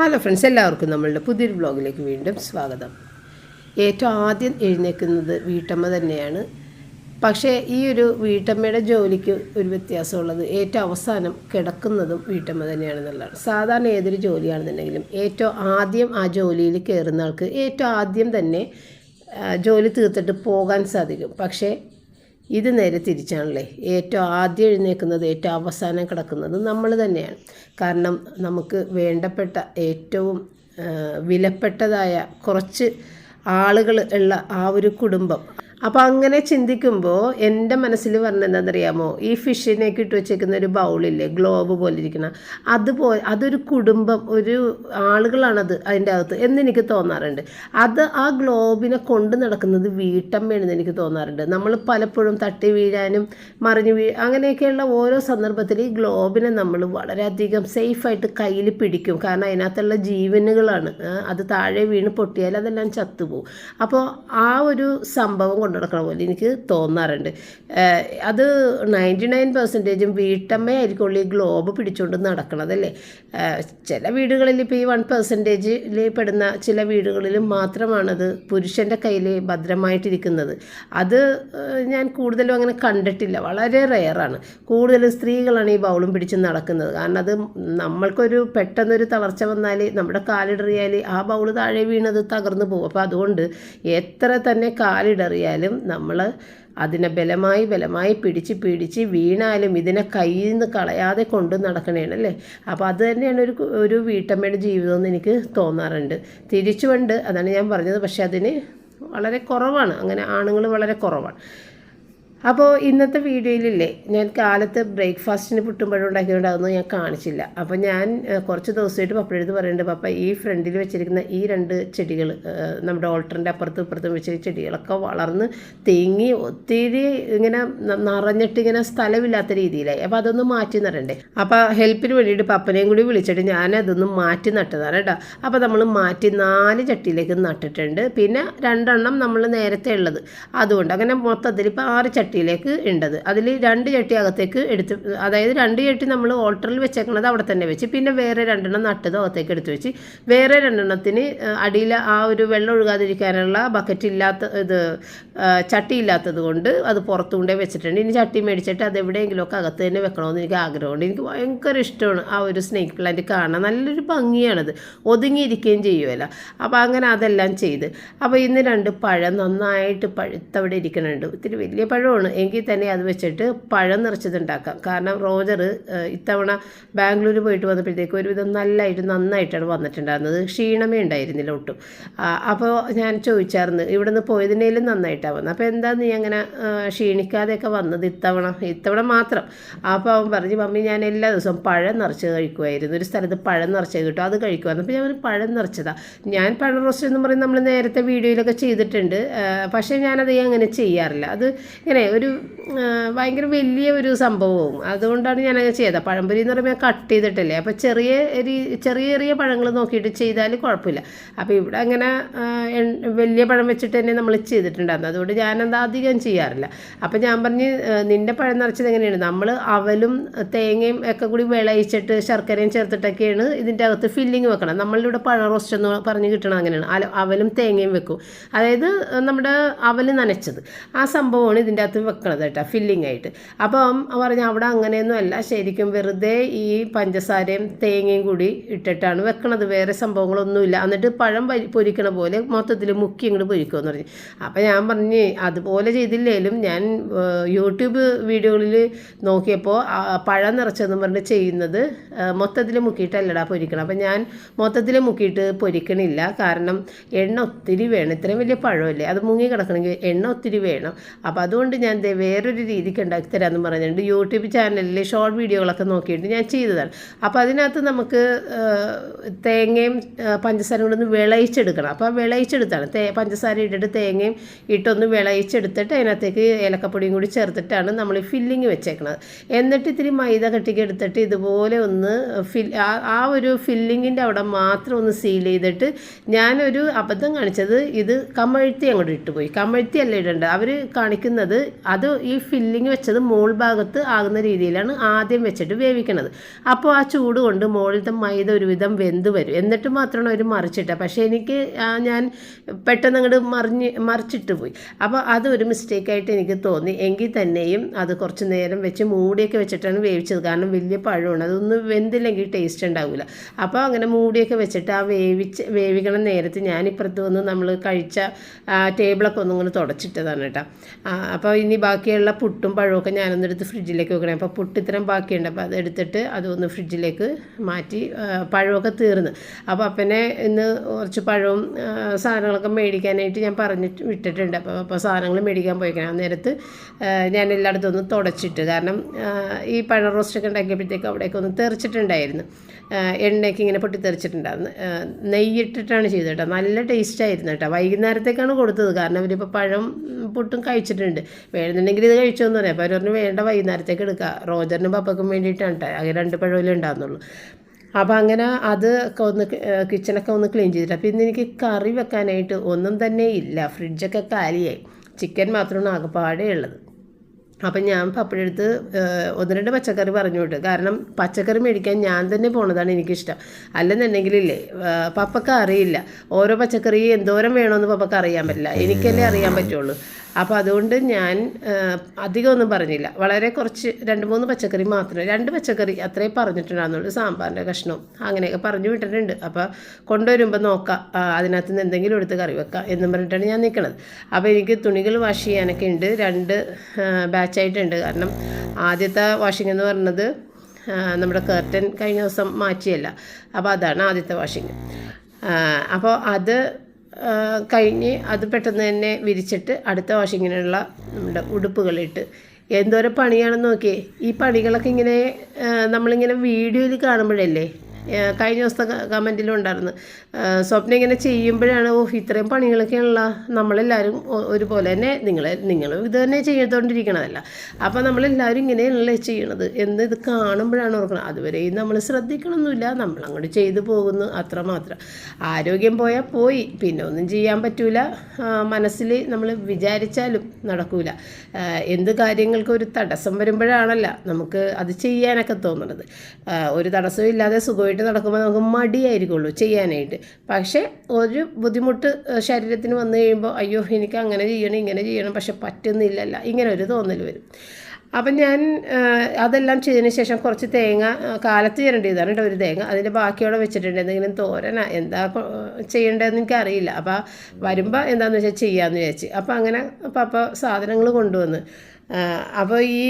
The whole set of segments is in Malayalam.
ഹലോ ഫ്രണ്ട്സ് എല്ലാവർക്കും നമ്മളുടെ പുതിയൊരു ബ്ലോഗിലേക്ക് വീണ്ടും സ്വാഗതം. ഏറ്റവും ആദ്യം എഴുന്നേൽക്കുന്നത് വീട്ടമ്മ തന്നെയാണ്. പക്ഷേ ഈ ഒരു വീട്ടമ്മയുടെ ജോലിക്ക് ഒരു വ്യത്യാസമുള്ളത് ഏറ്റവും അവസാനം കിടക്കുന്നതും വീട്ടമ്മ തന്നെയാണെന്നുള്ളതാണ്. സാധാരണ ഏതൊരു ജോലിയാണെന്നുണ്ടെങ്കിലും ഏറ്റവും ആദ്യം ആ ജോലിയിൽ കയറുന്ന ആൾക്ക് ഏറ്റവും ആദ്യം തന്നെ ജോലി തീർത്തിട്ട് പോകാൻ സാധിക്കും. പക്ഷേ ഇത് നേരെ തിരിച്ചാണല്ലേ. ഏറ്റവും ആദ്യം എഴുന്നേൽക്കുന്നത് ഏറ്റവും അവസാനം കിടക്കുന്നത് നമ്മൾ തന്നെയാണ്. കാരണം നമുക്ക് വേണ്ടപ്പെട്ട ഏറ്റവും വിലപ്പെട്ടതായ കുറച്ച് ആളുകൾ ഉള്ള ആ ഒരു കുടുംബം അപ്പോൾ അങ്ങനെ ചിന്തിക്കുമ്പോൾ എന്റെ മനസ്സിൽ പറഞ്ഞത് എന്താണെന്നറിയാമോ ഈ ഫിഷിനേക്ക് ഇട്ട് വെച്ചേക്കുന്ന ഒരു ബൗളില്ലേ? ഗ്ലോബ് പോലെ ഇരിക്കുന്ന അതുപോലെ അതൊരു കുടുംബം ഒരു ആളുകളാണത് അതിന്റെ അകത്ത് എന്നെനിക്ക് തോന്നാറുണ്ട്. അത് ആ ഗ്ലോബിനെ കൊണ്ട് നടക്കുന്നത് വീട്ടമ്മയാണെന്ന് എനിക്ക് തോന്നാറുണ്ട്. നമ്മൾ പലപ്പോഴും തട്ടി വീഴാനും മറിഞ്ഞു വീ അങ്ങനെയൊക്കെയുള്ള ഓരോ സന്ദർഭത്തിൽ ഈ ഗ്ലോബിനെ നമ്മൾ വളരെയധികം സേഫായിട്ട് കയ്യിൽ പിടിക്കും. കാരണം അതിനകത്തുള്ള ജീവനുകളാണ്. അത് താഴെ വീണ് പൊട്ടിയാൽ അതെല്ലാം ചത്തുപോകും. അപ്പോൾ ആ ഒരു സംഭവം കൊണ്ടു നടക്കണ പോലെ എനിക്ക് തോന്നാറുണ്ട്. അത് നയന്റി നയൻ പെർസെന്റേജും വീട്ടമ്മയായിരിക്കുള്ളൂ ഈ ഗ്ലോബ് പിടിച്ചുകൊണ്ട് നടക്കണതല്ലേ? ചില വീടുകളിൽ ഇപ്പോൾ ഈ വൺ പെർസെന്റേജിൽ പെടുന്ന ചില വീടുകളിൽ മാത്രമാണത് പുരുഷന്റെ കയ്യിൽ ഭദ്രമായിട്ടിരിക്കുന്നത്. അത് ഞാൻ കൂടുതലും അങ്ങനെ കണ്ടിട്ടില്ല. വളരെ റെയറാണ്. കൂടുതലും സ്ത്രീകളാണ് ഈ ബൗളും പിടിച്ച് നടക്കുന്നത്. കാരണം അത് നമ്മൾക്കൊരു പെട്ടെന്നൊരു തളർച്ച വന്നാൽ നമ്മുടെ കാലിടറിയാൽ ആ ബൗൾ താഴെ വീണത് തകർന്നു പോകും. അപ്പോൾ അതുകൊണ്ട് എത്ര തന്നെ കാലിടറിയാലും നമ്മൾ അതിനെ ബലമായി ബലമായി പിടിച്ച് പിടിച്ച് വീണാലും ഇതിനെ കയ്യിൽ നിന്ന് കളയാതെ കൊണ്ട് നടക്കണേണ് അല്ലേ? അപ്പോൾ അത് തന്നെയാണ് ഒരു ഒരു വീട്ടമ്മയുടെ ജീവിതം എന്ന് എനിക്ക് തോന്നാറുണ്ട്. തിരിച്ചുകൊണ്ട് അതാണ് ഞാൻ പറഞ്ഞത് പക്ഷേ അതിന് വളരെ കുറവാണ്. അങ്ങനെ ആണുങ്ങൾ വളരെ കുറവാണ്. അപ്പോൾ ഇന്നത്തെ വീഡിയോയിലില്ലേ ഞാൻ കാലത്ത് ബ്രേക്ക്ഫാസ്റ്റിന് പുട്ടുമ്പഴം ഉണ്ടാക്കി അതൊന്നും ഞാൻ കാണിച്ചില്ല. അപ്പോൾ ഞാൻ കുറച്ച് ദിവസമായിട്ട് പപ്പയെടുത്ത് പറയുന്നുണ്ട് പപ്പ ഈ ഫ്രണ്ടിൽ വെച്ചിരിക്കുന്ന ഈ രണ്ട് ചെടികൾ നമ്മുടെ ഓൾട്ടറിന്റെ അപ്പുറത്തും ഇപ്പുറത്തും വെച്ചിരിക്കുന്ന ചെടികളൊക്കെ വളർന്ന് തേങ്ങി ഒത്തിരി ഇങ്ങനെ നിറഞ്ഞിട്ട് ഇങ്ങനെ സ്ഥലമില്ലാത്ത രീതിയിലായി. അപ്പോൾ അതൊന്ന് മാറ്റി നടണ്ടേ? അപ്പോൾ ഹെൽപ്പിന് വേണ്ടിയിട്ട് പപ്പനെയും കൂടി വിളിച്ചിട്ട് ഞാൻ അതൊന്ന് മാറ്റി നട്ടതാണ് കേട്ടോ. അപ്പോൾ നമ്മൾ മാറ്റി നാല് ചട്ടിയിലേക്ക് നട്ടിട്ടുണ്ട്. പിന്നെ രണ്ടെണ്ണം നമ്മൾ നേരത്തെ ഉള്ളത്. അതുകൊണ്ട് അങ്ങനെ മൊത്തത്തിൽ ഇപ്പോൾ ആറ് ചട്ടിയിലേക്ക് ഇണ്ടത്. അതിൽ രണ്ട് ചട്ടി അകത്തേക്ക് എടുത്ത് അതായത് രണ്ട് ചട്ടി നമ്മൾ ഓൾട്ടറിൽ വെച്ചേക്കണത് അവിടെ തന്നെ വെച്ച് പിന്നെ വേറെ രണ്ടെണ്ണം നട്ടത് അകത്തേക്ക് എടുത്ത് വെച്ച്. വേറെ രണ്ടെണ്ണത്തിന് അടിയിൽ ആ ഒരു വെള്ളം ഒഴുകാതിരിക്കാനുള്ള ബക്കറ്റ് ഇല്ലാത്ത ഇത് ചട്ടി ഇല്ലാത്തത് കൊണ്ട് അത് പുറത്തു കൊണ്ടേ വെച്ചിട്ടുണ്ട്. ഇനി ചട്ടി മേടിച്ചിട്ട് അത് എവിടെയെങ്കിലുമൊക്കെ അകത്ത് തന്നെ വെക്കണമെന്ന് എനിക്ക് ആഗ്രഹമുണ്ട്. എനിക്ക് ഭയങ്കര ഇഷ്ടമാണ് ആ ഒരു സ്നേക്ക് പ്ലാന്റ് കാണാൻ. നല്ലൊരു ഭംഗിയാണത്. ഒതുങ്ങിയിരിക്കുകയും ചെയ്യുമല്ല അപ്പോൾ അങ്ങനെ അതെല്ലാം ചെയ്ത്. അപ്പോൾ ഇന്ന് രണ്ട് പഴം നന്നായിട്ട് പഴുത്തവിടെ ഇരിക്കുന്നുണ്ട് ഇത്തിരി വലിയ പഴമാണ് എങ്കിൽ തന്നെ അത് വെച്ചിട്ട് പഴം നിറച്ചത് ഉണ്ടാക്കാം കാരണം റോജർ ഇത്തവണ ബാംഗ്ലൂർ പോയിട്ട് വന്നപ്പോഴത്തേക്ക് ഒരുവിധം നല്ലതായിട്ട് നന്നായിട്ടാണ് വന്നിട്ടുണ്ടായിരുന്നത്. ക്ഷീണമേ ഉണ്ടായിരുന്നില്ല ഒട്ടും. അപ്പോൾ ഞാൻ ചോദിച്ചായിരുന്നു ഇവിടെ നിന്ന് പോയതിനേലും നന്നായിട്ടാണ് വന്നത്. അപ്പോൾ എന്താ നീ അങ്ങനെ ക്ഷീണിക്കാതെയൊക്കെ വന്നത് ഇത്തവണ? ഇത്തവണ മാത്രം. അപ്പോൾ അവൻ പറഞ്ഞു മമ്മി ഞാൻ എല്ലാ ദിവസവും പഴം നിറച്ച് കഴിക്കുമായിരുന്നു ഒരു സ്ഥലത്ത് പഴം നിറച്ച് കിട്ടും അത് കഴിക്കുമായിരുന്നു അപ്പോൾ ഞാൻ പഴം നിറച്ചതാണ് ഞാൻ പഴം റോസ്റ്റ് എന്ന് പറയുന്നത് നമ്മൾ നേരത്തെ വീഡിയോയിലൊക്കെ ചെയ്തിട്ടുണ്ട്. പക്ഷേ ഞാനത് അങ്ങനെ ചെയ്യാറില്ല. അത് ഇങ്ങനെ ഒരു ഭയങ്കര വലിയ ഒരു സംഭവവും. അതുകൊണ്ടാണ് ഞാനത് ചെയ്തത്. പഴംപൊരി എന്ന് പറയുമ്പോൾ കട്ട് ചെയ്തിട്ടല്ലേ. അപ്പോൾ ചെറിയ ചെറിയ ചെറിയ പഴങ്ങൾ നോക്കിയിട്ട് ചെയ്താൽ കുഴപ്പമില്ല. അപ്പോൾ ഇവിടെ അങ്ങനെ വലിയ പഴം വെച്ചിട്ട് തന്നെ നമ്മൾ ചെയ്തിട്ടുണ്ടായിരുന്നു. അതുകൊണ്ട് ഞാനത് അധികം ചെയ്യാറില്ല. അപ്പോൾ ഞാൻ പറഞ്ഞ് നിന്റെ പഴം നിറച്ചത് എങ്ങനെയാണ് നമ്മൾ അവലും തേങ്ങയും ഒക്കെ കൂടി വിളയിച്ചിട്ട് ശർക്കരയും ചേർത്തിട്ടൊക്കെയാണ് ഇതിന്റെ അകത്ത് ഫില്ലിങ് വെക്കണം നമ്മളിവിടെ പഴം റോസ്റ്റ് എന്ന് പറഞ്ഞ് കിട്ടണം അങ്ങനെയാണ്. അവലും തേങ്ങയും വെക്കും. അതായത് നമ്മുടെ അവൽ നനച്ചത്. ആ സംഭവമാണ് ഇതിന്റെ അകത്ത് വെക്കണത് കേട്ടോ ഫില്ലിംഗ് ആയിട്ട്. അപ്പം പറഞ്ഞ അവിടെ അങ്ങനെയൊന്നും അല്ല ശരിക്കും വെറുതെ ഈ പഞ്ചസാരയും തേങ്ങയും കൂടി ഇട്ടിട്ടാണ് വെക്കണത് വേറെ സംഭവങ്ങളൊന്നുമില്ല എന്നിട്ട് പഴം പൊരിക്കണ പോലെ മൊത്തത്തിൽ മുക്കി ഇങ്ങോട്ട് പൊരിക്കുമെന്ന് പറഞ്ഞു. അപ്പം ഞാൻ പറഞ്ഞ് അതുപോലെ ചെയ്തില്ലേലും ഞാൻ യൂട്യൂബ് വീഡിയോകളിൽ നോക്കിയപ്പോൾ പഴം നിറച്ചെന്ന് പറഞ്ഞ് ചെയ്യുന്നത് മൊത്തത്തിൽ മുക്കിയിട്ടല്ലടാ പൊരിക്കണം അപ്പം ഞാൻ മൊത്തത്തിൽ മുക്കിയിട്ട് പൊരിക്കണില്ല. കാരണം എണ്ണ ഒത്തിരി വേണം. ഇത്രയും വലിയ പഴമല്ലേ? അത് മുങ്ങി കിടക്കണമെങ്കിൽ എണ്ണ ഒത്തിരി വേണം. അപ്പോൾ അതുകൊണ്ട് ഞാൻ ദേ വേറൊരു രീതിക്ക് ഉണ്ടാക്കി തരാമെന്ന് പറഞ്ഞിട്ടുണ്ട്. യൂട്യൂബ് ചാനലിൽ ഷോർട്ട് വീഡിയോകളൊക്കെ നോക്കിയിട്ട് ഞാൻ ചെയ്തതാണ്. അപ്പോൾ അതിനകത്ത് നമുക്ക് തേങ്ങയും പഞ്ചസാരയും കൂടെ ഒന്ന് വിളയിച്ചെടുക്കണം. അപ്പോൾ വിളയിച്ചെടുത്താണ്. തേ പഞ്ചസാര ഇട്ടിട്ട് തേങ്ങയും ഇട്ടൊന്ന് വിളയിച്ചെടുത്തിട്ട് അതിനകത്തേക്ക് ഏലക്കപ്പൊടിയും കൂടി ചേർത്തിട്ടാണ് നമ്മൾ ഫില്ലിങ് വെച്ചേക്കണത്. എന്നിട്ട് ഇത്തിരി മൈദ കട്ടിക്ക് എടുത്തിട്ട് ഇതുപോലെ ഒന്ന് ഫിൽ ആ- ആ ഒരു ഫില്ലിങ്ങിന്റെ അവിടെ മാത്രം ഒന്ന് സീൽ ചെയ്തിട്ട് ഞാനൊരു അബദ്ധം കാണിച്ചത് ഇത് കമഴ്ത്തി അങ്ങോട്ട് ഇട്ടുപോയി. കമഴ്ത്തി അല്ല ഇടേണ്ടത്. അവർ കാണിക്കുന്നത് അത് ഈ ഫില്ലിങ് വെച്ചത് മോൾ ഭാഗത്ത് ആകുന്ന രീതിയിലാണ് ആദ്യം വെച്ചിട്ട് വേവിക്കണത്. അപ്പോൾ ആ ചൂട് കൊണ്ട് മുകളിലത്തെ മൈദ ഒരുവിധം വെന്ത് വരും. എന്നിട്ട് മാത്രമാണ് ഒരു മറിച്ചിട്ട. പക്ഷേ എനിക്ക് ഞാൻ പെട്ടെന്ന് അങ്ങോട്ട് മറിഞ്ഞ് മറിച്ചിട്ട് പോയി. അപ്പോൾ അതൊരു മിസ്റ്റേക്കായിട്ട് എനിക്ക് തോന്നി. എങ്കിൽ തന്നെയും അത് കുറച്ച് നേരം വെച്ച് മൂടിയൊക്കെ വെച്ചിട്ടാണ് വേവിച്ചത്. കാരണം വലിയ പഴമാണ്. അതൊന്നും വെന്തില്ലെങ്കിൽ ടേസ്റ്റ് ഉണ്ടാവില്ല അപ്പോൾ അങ്ങനെ മൂടിയൊക്കെ വെച്ചിട്ട് ആ വേവിച്ച് വേവിക്കണ നേരത്ത് ഞാനിപ്പുറത്ത് വന്ന് നമ്മൾ കഴിച്ച ടേബിളൊക്കെ ഒന്നും കൂടെ തുടച്ചിട്ടതാണ് കേട്ടോ അപ്പോൾ ഇനി ബാക്കിയുള്ള പുട്ടും പഴമൊക്കെ ഞാനൊന്നെടുത്ത് ഫ്രിഡ്ജിലേക്ക് വെക്കണേ. അപ്പോൾ പുട്ട് ഇത്രയും ബാക്കിയുണ്ട്. അപ്പോൾ അതെടുത്തിട്ട് അതൊന്ന് ഫ്രിഡ്ജിലേക്ക് മാറ്റി പഴമൊക്കെ തീർന്ന്. അപ്പോൾ അപ്പനെ ഇന്ന് കുറച്ച് പഴവും സാധനങ്ങളൊക്കെ മേടിക്കാനായിട്ട് ഞാൻ പറഞ്ഞിട്ട് വിട്ടിട്ടുണ്ട്. അപ്പോൾ അപ്പോൾ സാധനങ്ങൾ മേടിക്കാൻ പോയിക്കണം. ആ നേരത്ത് ഞാൻ എല്ലായിടത്തും ഒന്ന് തുടച്ചിട്ട്. കാരണം ഈ പഴ റോസ്റ്റൊക്കെ ഉണ്ടാക്കിയപ്പോഴത്തേക്ക് അവിടെയൊക്കെ ഒന്ന് തെറിച്ചിട്ടുണ്ടായിരുന്നു. എണ്ണയ്ക്ക് ഇങ്ങനെ പൊട്ടി തെറിച്ചിട്ടുണ്ടായിരുന്നു നെയ്യിട്ടിട്ടാണ് ചെയ്തത് കേട്ടോ നല്ല ടേസ്റ്റായിരുന്നു കേട്ടോ വൈകുന്നേരത്തേക്കാണ് കൊടുത്തത്. കാരണം ഇവരിപ്പോൾ പഴം പുട്ടും കഴിച്ചിട്ടുണ്ട്. വേണമെന്നുണ്ടെങ്കിൽ ഇത് കഴിച്ചോന്ന് പറയാം. അപ്പോൾ അവർ പറഞ്ഞു വേണ്ട വൈകുന്നേരത്തേക്ക് എടുക്കുക റോജറിനും പപ്പക്കും വേണ്ടിയിട്ടാണ് അങ്ങനെ രണ്ട് പഴമല്ലേ ഉണ്ടാകുന്നുള്ളൂ അപ്പോൾ അങ്ങനെ അത് ഒന്ന് കിച്ചണൊക്കെ ഒന്ന് ക്ലീൻ ചെയ്തിട്ട് അപ്പോൾ ഇന്ന് എനിക്ക് കറി വെക്കാനായിട്ട് ഒന്നും തന്നെ ഇല്ല. ഫ്രിഡ്ജൊക്കെ കാലിയായി. ചിക്കൻ മാത്രമാണ് ആകെപ്പാടെ ഉള്ളത്. അപ്പം ഞാൻ പപ്പഴെടുത്ത് ഒന്ന് രണ്ട് പച്ചക്കറി പറഞ്ഞു വിട്ടു. കാരണം പച്ചക്കറി മേടിക്കാൻ ഞാൻ തന്നെ പോണതാണ് എനിക്കിഷ്ടം. അല്ലെന്നുണ്ടെങ്കിലില്ലേ പപ്പക്ക് അറിയില്ല. ഓരോ പച്ചക്കറി എന്തോരം വേണമെന്ന് പപ്പക്ക് അറിയാൻ പറ്റില്ല. എനിക്കല്ലേ അറിയാൻ പറ്റുള്ളൂ. അപ്പോൾ അതുകൊണ്ട് ഞാൻ അധികമൊന്നും പറഞ്ഞില്ല. വളരെ കുറച്ച് രണ്ട് മൂന്ന് പച്ചക്കറി മാത്രമേ രണ്ട് പച്ചക്കറി അത്രയും പറഞ്ഞിട്ടുണ്ടാകുന്നുള്ളൂ സാമ്പാറിന്റെ കഷ്ണവും അങ്ങനെയൊക്കെ പറഞ്ഞു വിട്ടിട്ടുണ്ട്. അപ്പോൾ കൊണ്ടുവരുമ്പോൾ നോക്കാം. അതിനകത്ത് നിന്ന് എന്തെങ്കിലും എടുത്ത് കറി വെക്കാം എന്നും പറഞ്ഞിട്ടാണ് ഞാൻ നിൽക്കുന്നത് അപ്പോൾ എനിക്ക് തുണികൾ വാഷ് ചെയ്യാനൊക്കെ ഉണ്ട്. രണ്ട് ബാച്ചായിട്ടുണ്ട് കാരണം ആദ്യത്തെ വാഷിംഗ് എന്ന് പറഞ്ഞത് നമ്മുടെ കർട്ടൻ കഴിഞ്ഞ ദിവസം മാറ്റിയല്ല. അപ്പോൾ അതാണ് ആദ്യത്തെ വാഷിംഗ് അപ്പോൾ അത് കഴിഞ്ഞ് അത് പെട്ടെന്ന് തന്നെ വിരിച്ചിട്ട് അടുത്ത വാഷിങ്ങിനുള്ള നമ്മുടെ ഉടുപ്പുകളിട്ട്. എന്തോരം പണിയാണെന്ന് നോക്കിയേ. ഈ പണികളൊക്കെ ഇങ്ങനെ നമ്മളിങ്ങനെ വീഡിയോയിൽ കാണുമ്പോഴല്ലേ കഴിഞ്ഞ ദിവസത്തെ കമന്റിലും ഉണ്ടായിരുന്നു. സ്വപ്നം ഇങ്ങനെ ചെയ്യുമ്പോഴാണ് ഓ ഇത്രയും പണികളൊക്കെയുള്ള നമ്മളെല്ലാവരും ഒരുപോലെ തന്നെ നിങ്ങൾ നിങ്ങൾ ഇത് തന്നെ ചെയ്തുകൊണ്ടിരിക്കണതല്ല. അപ്പോൾ നമ്മളെല്ലാവരും ഇങ്ങനെയല്ലേ ചെയ്യണത് എന്ന് ഇത് കാണുമ്പോഴാണ് ഓർക്കുന്നത് അതുവരെയും നമ്മൾ ശ്രദ്ധിക്കണമൊന്നുമില്ല നമ്മൾ അങ്ങോട്ട് ചെയ്തു പോകുന്നു അത്രമാത്രം. ആരോഗ്യം പോയാൽ പോയി പിന്നെ ഒന്നും ചെയ്യാൻ പറ്റൂല. മനസ്സിൽ നമ്മൾ വിചാരിച്ചാലും നടക്കൂല. എന്ത് കാര്യങ്ങൾക്ക് ഒരു തടസ്സം വരുമ്പോഴാണല്ല നമുക്ക് അത് ചെയ്യാനൊക്കെ തോന്നുന്നത് ഒരു തടസ്സവും ഇല്ലാതെ സുഖമായിട്ട് നടക്കുമ്പോൾ നമുക്ക് മടിയായിരിക്കുള്ളൂ ചെയ്യാനായിട്ട്. പക്ഷേ ഒരു ബുദ്ധിമുട്ട് ശരീരത്തിന് വന്നു കഴിയുമ്പോൾ അയ്യോ എനിക്ക് അങ്ങനെ ചെയ്യണം ഇങ്ങനെ ചെയ്യണം പക്ഷെ പറ്റുന്നില്ലല്ല. ഇങ്ങനെ ഒരു തോന്നൽ വരും. അപ്പം ഞാൻ അതെല്ലാം ചെയ്തതിന് ശേഷം കുറച്ച് തേങ്ങ കാലത്ത് ചിരണ്ടിയതാണ് കേട്ടോ ഒരു തേങ്ങ. അതിന്റെ ബാക്കിയോടെ വെച്ചിട്ടുണ്ട്. എന്തെങ്കിലും തോരന എന്താ ചെയ്യേണ്ടതെന്ന് എനിക്കറിയില്ല. അപ്പോൾ വരുമ്പോൾ എന്താണെന്ന് വെച്ചാൽ ചെയ്യാമെന്ന് വിചാരിച്ച്. അപ്പോൾ അങ്ങനെ പപ്പ സാധനങ്ങൾ കൊണ്ടുവന്ന് അപ്പോൾ ഈ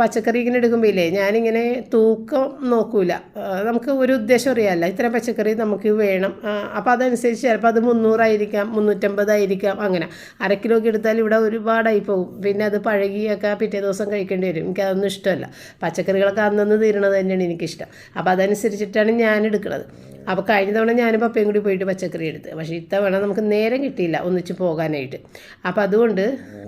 പച്ചക്കറി ഇങ്ങനെ എടുക്കുമ്പോൾ ഇല്ലേ ഞാനിങ്ങനെ തൂക്കം നോക്കൂല. നമുക്ക് ഒരു ഉദ്ദേശം അറിയാമല്ല ഇത്ര പച്ചക്കറി നമുക്ക് വേണം. അപ്പോൾ അതനുസരിച്ച് ചിലപ്പോൾ അത് മുന്നൂറായിരിക്കാം മുന്നൂറ്റമ്പതായിരിക്കാം അങ്ങനെ. അര കിലോ ഒക്കെ എടുത്താൽ ഇവിടെ ഒരുപാടായി പോകും. പിന്നെ അത് പഴകിയൊക്കെ പിറ്റേ ദിവസം കഴിക്കേണ്ടി വരും. എനിക്കതൊന്നും ഇഷ്ടമല്ല. പച്ചക്കറികളൊക്കെ അന്നന്ന് തീരണത് തന്നെയാണ് എനിക്കിഷ്ടം. അപ്പോൾ അതനുസരിച്ചിട്ടാണ് ഞാൻ എടുക്കുന്നത് അപ്പോൾ കഴിഞ്ഞ തവണ ഞാനും പപ്പയും കൂടി പോയിട്ട് പച്ചക്കറി എടുത്ത്. പക്ഷേ ഇത്തവണ നമുക്ക് നേരം കിട്ടിയില്ല ഒന്നിച്ച് പോകാനായിട്ട്. അപ്പോൾ അതുകൊണ്ട്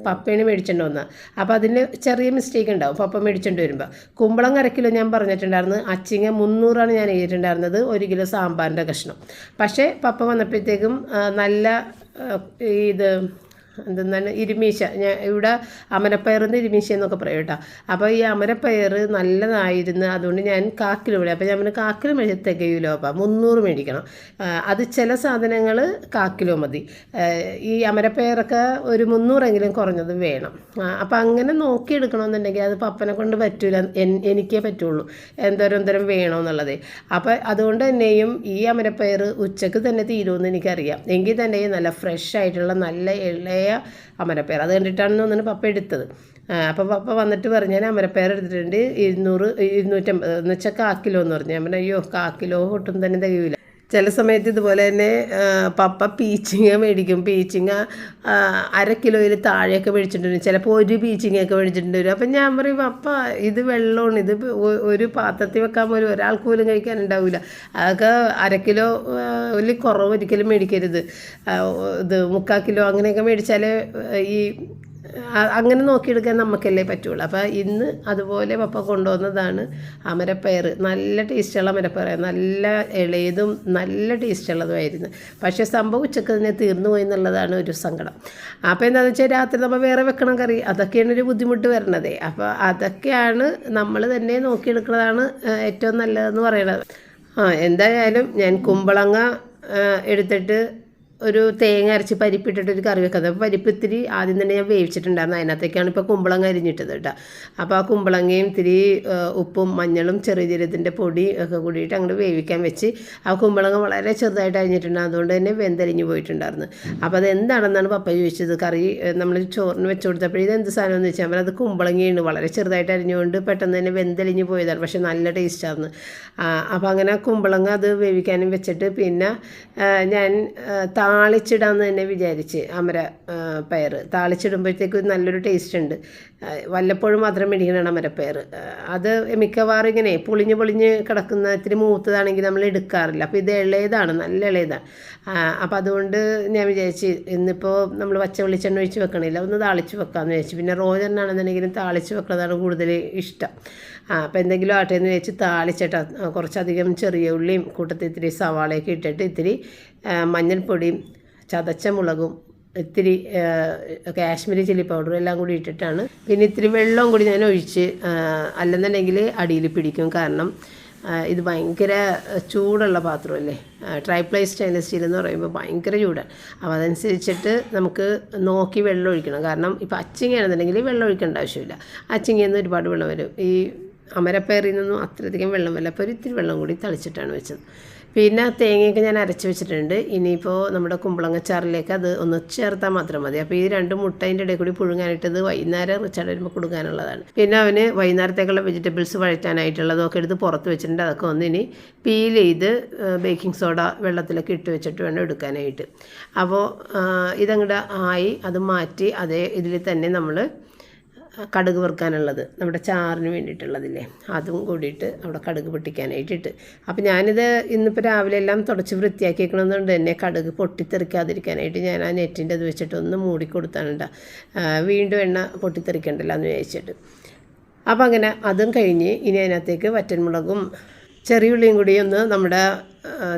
പപ്പയാണ് മേടിച്ചിട്ട് വന്നത് അപ്പോൾ അതിന് ചെറിയ മിസ്റ്റേക്ക് ഉണ്ടാവും. പപ്പ മേടിച്ചുകൊണ്ട് വരുമ്പോൾ കുമ്പളം അര കിലോ ഞാൻ പറഞ്ഞിട്ടുണ്ടായിരുന്നു. അച്ചിങ്ങ മുന്നൂറാണ് ഞാൻ എഴുതിയിട്ടുണ്ടായിരുന്നത്. ഒരു കിലോ സാമ്പാറിന്റെ കഷ്ണം. പക്ഷേ പപ്പ വന്നപ്പോഴത്തേക്കും നല്ല ഇത് എന്തെന്നാണ്? ഇരുമീശ. ഞാൻ ഇവിടെ അമരപ്പയറിന്ന് ഇരുമീശ എന്നൊക്കെ പറയും കേട്ടോ. അപ്പോൾ ഈ അമരപ്പയർ നല്ലതായിരുന്നു. അതുകൊണ്ട് ഞാൻ കാക്കിൽ വിളി. അപ്പോൾ ഞാൻ പിന്നെ കാക്കിൽ മേടി തികയൂലോ അപ്പം മുന്നൂറ് മേടിക്കണം. അത് ചില സാധനങ്ങൾ കാക്കിലോ മതി. ഈ അമരപ്പയറൊക്കെ ഒരു മുന്നൂറെങ്കിലും കുറഞ്ഞത് വേണം. അപ്പം അങ്ങനെ നോക്കിയെടുക്കണമെന്നുണ്ടെങ്കിൽ അത് പപ്പനെ കൊണ്ട് പറ്റൂല. എനിക്കേ പറ്റുള്ളൂ. എന്തോരം എന്തോരം വേണമെന്നുള്ളത്. അപ്പോൾ അതുകൊണ്ട് തന്നെയും ഈ അമരപ്പയർ ഉച്ചയ്ക്ക് തന്നെ തീരുമെന്ന് എനിക്കറിയാം. എങ്കിൽ തന്നെയും നല്ല ഫ്രഷ് ആയിട്ടുള്ള നല്ല ഇളയ അമരപ്പയർ അത് കണ്ടിട്ടാണ് ഒന്നിന് പപ്പ എടുത്തത്. അപ്പോൾ പപ്പ വന്നിട്ട് പറഞ്ഞു ഞാൻ അമരപ്പയർ എടുത്തിട്ടുണ്ട് ഇരുന്നൂറ് ഇരുന്നൂറ്റമ്പത് എന്ന് വെച്ചാൽ കാക്കിലോ എന്ന് പറഞ്ഞു. പറഞ്ഞു അയ്യോ കാക്കിലോ ഒട്ടും തന്നെ തികയില്ല ചില സമയത്ത് ഇതുപോലെ തന്നെ പപ്പ പീച്ചിങ്ങ മേടിക്കും. പീച്ചിങ്ങ അര കിലോയിൽ താഴെയൊക്കെ മേടിച്ചിട്ടുണ്ട് ചിലപ്പോൾ ഒരു പീച്ചിങ്ങയൊക്കെ മേടിച്ചിട്ടുണ്ട് വരും അപ്പം ഞാൻ പറയും പപ്പ ഇത് വെള്ളമാണ്. ഇത് ഒരു പാത്രത്തിൽ വെക്കാൻ പോലും ഒരാൾക്ക് പോലും കഴിക്കാനുണ്ടാവില്ല അതൊക്കെ അര കിലോ വലിയ കുറവ് ഒരിക്കലും മേടിക്കരുത് ഇത് മുക്കാൽ കിലോ അങ്ങനെയൊക്കെ മേടിച്ചാൽ ഈ അങ്ങനെ നോക്കിയെടുക്കാൻ നമുക്കല്ലേ പറ്റുള്ളൂ. അപ്പോൾ ഇന്ന് അതുപോലെ പപ്പ കൊണ്ടുവന്നതാണ് അമരപ്പയർ നല്ല ടേസ്റ്റുള്ള അമരപ്പയർ നല്ല ഇളയതും നല്ല ടേസ്റ്റുള്ളതുമായിരുന്നു പക്ഷേ സംഭവം ഉച്ചയ്ക്ക് തന്നെ തീർന്നു പോയി എന്നുള്ളതാണ് ഒരു സങ്കടം. അപ്പോൾ എന്താണെന്ന് വെച്ചാൽ രാത്രി നമ്മൾ വേറെ വെക്കണം കറി. അതൊക്കെയാണ് ഒരു ബുദ്ധിമുട്ട് വരുന്നത് അപ്പോൾ അതൊക്കെയാണ് നമ്മൾ തന്നെ നോക്കിയെടുക്കുന്നതാണ് ഏറ്റവും നല്ലതെന്ന് പറയുന്നത് ആ എന്തായാലും ഞാൻ കുമ്പളങ്ങ എടുത്തിട്ട് ഒരു തേങ്ങ അരച്ച് പരിപ്പിട്ടിട്ട് ഒരു കറി വെക്കുന്നത്. അപ്പോൾ പരിപ്പ് ഇത്തിരി ആദ്യം തന്നെ ഞാൻ വേവിച്ചിട്ടുണ്ടായിരുന്നു. അതിനകത്തേക്കാണ് ഇപ്പോൾ കുമ്പളങ്ങ അരിഞ്ഞിട്ടത് കേട്ടോ. അപ്പോൾ ആ കുമ്പളങ്ങയും ഇത്തിരി ഉപ്പും മഞ്ഞളും ചെറിയ ജീരത്തിന്റെ പൊടി ഒക്കെ കൂടിയിട്ട് അങ്ങോട്ട് വേവിക്കാൻ വെച്ച് ആ കുമ്പളങ്ങ വളരെ ചെറുതായിട്ട് അരിഞ്ഞിട്ടുണ്ട്. അതുകൊണ്ട് തന്നെ വെന്തരിഞ്ഞ് പോയിട്ടുണ്ടായിരുന്നു. അപ്പോൾ അത് എന്താണെന്നാണ് പപ്പ ചോദിച്ചത്? കറി നമ്മൾ ചോറിന് വെച്ച് കൊടുത്തപ്പോഴേ ഇത് എന്ത് സാധനം എന്ന് വെച്ചാൽ അത് കുമ്പളങ്ങയാണ്. വളരെ ചെറുതായിട്ട് അരിഞ്ഞുകൊണ്ട് പെട്ടെന്ന് തന്നെ വെന്തലിഞ്ഞ് പോയതാണ്. പക്ഷേ നല്ല ടേസ്റ്റായിരുന്നു അപ്പോൾ അങ്ങനെ കുമ്പളങ്ങ അത് വേവിക്കാനും വെച്ചിട്ട് പിന്നെ ഞാൻ താളിച്ചിടാമെന്ന് തന്നെ വിചാരിച്ച് അമര പയർ താളിച്ചിടുമ്പോഴത്തേക്ക് നല്ലൊരു ടേസ്റ്റ് ഉണ്ട്. വല്ലപ്പോഴും മാത്രം മേടിക്കണം അമരപ്പയർ അത് മിക്കവാറും ഇങ്ങനെ പൊളിഞ്ഞ് പൊളിഞ്ഞ് കിടക്കുന്ന ഇത്തിരി മൂത്തതാണെങ്കിൽ നമ്മൾ എടുക്കാറില്ല. അപ്പോൾ ഇത് ഇളയതാണ് നല്ല ഇളയതാണ്. അപ്പോൾ അതുകൊണ്ട് ഞാൻ വിചാരിച്ച് ഇന്നിപ്പോൾ നമ്മൾ പച്ച വെളിച്ചെണ്ണ ഒഴിച്ച് വെക്കണില്ല. ഒന്ന് താളിച്ച് വെക്കാമെന്ന് വിചാരിച്ചു. പിന്നെ റോജനാണെന്നുണ്ടെങ്കിലും താളിച്ച് വെക്കുന്നതാണ് കൂടുതൽ ഇഷ്ടം. അപ്പോൾ എന്തെങ്കിലും ആട്ടെ എന്ന് വെച്ച് താളിച്ചിട്ട് കുറച്ചധികം ചെറിയ ഉള്ളിയും കൂട്ടത്തിൽ ഇത്തിരി സവാളയൊക്കെ ഇട്ടിട്ട് ഇത്തിരി മഞ്ഞൾപ്പൊടിയും ചതച്ച മുളകും ഇത്തിരി കാശ്മീരി ചില്ലി പൗഡറും എല്ലാം കൂടി ഇട്ടിട്ടാണ്. പിന്നെ ഇത്തിരി വെള്ളവും കൂടി ഞാൻ ഒഴിച്ച് അല്ലെന്നുണ്ടെങ്കിൽ അടിയിൽ പിടിക്കും. കാരണം ഇത് ഭയങ്കര ചൂടുള്ള പാത്രമല്ലേ? ട്രൈപ്ലൈ സ്റ്റെയിൻലെസ് സ്റ്റീൽ എന്ന് പറയുമ്പോൾ ഭയങ്കര ചൂടാണ്. അപ്പോൾ അതനുസരിച്ചിട്ട് നമുക്ക് നോക്കി വെള്ളം ഒഴിക്കണം. കാരണം ഇപ്പോൾ അച്ചിങ്ങയാണെന്നുണ്ടെങ്കിൽ വെള്ളം ഒഴിക്കേണ്ട ആവശ്യമില്ല. അച്ചിങ്ങയിൽ നിന്ന് ഒരുപാട് വെള്ളം വരും. ഈ അമരപ്പയറിൽ നിന്നും അത്രയധികം വെള്ളം വല്ല അപ്പോൾ ഒരു ഇത്തിരി വെള്ളം കൂടി തളിച്ചിട്ടാണ് വെച്ചത്. പിന്നെ തേങ്ങയൊക്കെ ഞാൻ അരച്ച് വെച്ചിട്ടുണ്ട്. ഇനിയിപ്പോൾ നമ്മുടെ കുമ്പളങ്ങച്ചാറിലേക്ക് അത് ഒന്ന് ചേർത്താൽ മാത്രം മതി. അപ്പോൾ ഈ രണ്ട് മുട്ട ഇടയിൽ കൂടി പുഴുങ്ങാനായിട്ട് ഇത് വൈകുന്നേരം റിച്ചാർഡ് വരുമ്പോൾ കൊടുക്കാനുള്ളതാണ്. പിന്നെ അവന് വൈകുന്നേരത്തേക്കുള്ള വെജിറ്റബിൾസ് വഴറ്റാനായിട്ടുള്ളതും ഒക്കെ എടുത്ത് പുറത്ത് വെച്ചിട്ടുണ്ട്. അതൊക്കെ ഒന്ന് ഇനി പീൽ ചെയ്ത് ബേക്കിംഗ് സോഡ വെള്ളത്തിലൊക്കെ ഇട്ട് വെച്ചിട്ട് വേണം എടുക്കാനായിട്ട്. അപ്പോൾ ഇതങ്ങോട്ട് ആയി അത് മാറ്റി അതേ ഇതിൽ തന്നെ നമ്മൾ കടുക് വറുക്കാനുള്ളത് നമ്മുടെ ചാറിന് വേണ്ടിയിട്ടുള്ളതില്ലേ? അതും കൂടിയിട്ട് അവിടെ കടുക് പൊട്ടിക്കാനായിട്ടിട്ട്. അപ്പോൾ ഞാനിത് ഇന്നിപ്പോൾ രാവിലെ എല്ലാം തുടച്ച് വൃത്തിയാക്കിയേക്കണമെന്നുണ്ട് എന്നെ കടുക് പൊട്ടിത്തെറിക്കാതിരിക്കാനായിട്ട് ഞാൻ ആ നെറ്റിന്റെ അത് വെച്ചിട്ട് ഒന്ന് മൂടി കൊടുത്താനുണ്ട്. വീണ്ടും എണ്ണ പൊട്ടിത്തെറിക്കണ്ടല്ലോ എന്ന് വിചാരിച്ചിട്ട്. അപ്പോൾ അങ്ങനെ അതും കഴിഞ്ഞ് ഇനി അതിനകത്തേക്ക് വറ്റൻമുളകും ചെറിയുള്ളിയും കൂടി ഒന്ന് നമ്മുടെ